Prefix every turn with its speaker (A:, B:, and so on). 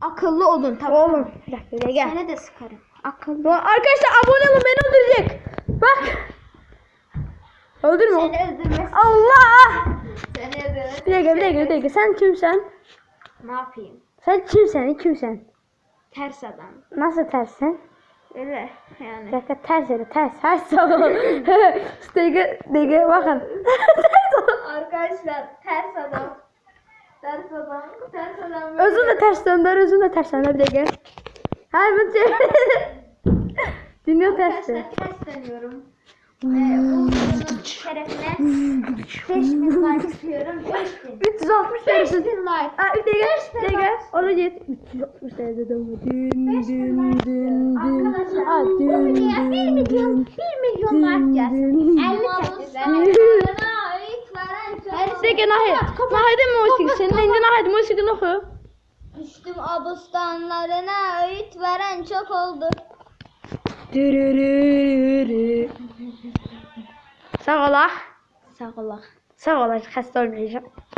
A: Akıllı olun tamam?
B: Oğlum bir dakika bir dakika, gel.
A: Seni de sıkarım. Akıllı.
B: Bu arkadaşlar abone olun beni öldürecek. Bak. Öldürme.
A: Seni öldürmez.
B: Allah.
A: Seni öldürmez.
B: Bir dakika bir dakika bir dakika. Sen kimsen?
A: Ne yapayım?
B: Sen kimsen? Kimsen?
A: Ters adam.
B: Nasıl tersin?
A: Öyle
B: Bir
A: yani.
B: dakika ters yere ters. Ters ol. Stege, stege bakın. ters ol.
A: Arkadaşlar ters adam. Ters adam. Ters adam.
B: Özün de ters döndür, özün de ters döndür bir dakika. Hayır bu şey. Dünya tersi.
A: Arkadaşlar ters dönüyorum. Ee, bu şerefine 5000 like istiyorum. 5000.
B: 360 derece.
A: 5000 like.
B: Aa bir dakika, bir dakika. Onu git. 360 derece dönme. Dün, dün, dün, dün.
A: Arkadaşlar bu videoya 1
B: dün,
A: milyon,
B: dün.
A: 1 milyon like gelsin.
B: dün.
A: 50 çekeceğiz.
B: Bir dakika Nahid. Nahid'e musiki. Senin elinde Nahid musikini oku.
A: Düştüm abustanlarına öğüt veren çok oldu.
B: Dürürürürü. Sağ ola.
A: Sağ ol.
B: Sağ ola. Xəstə olmayacağım.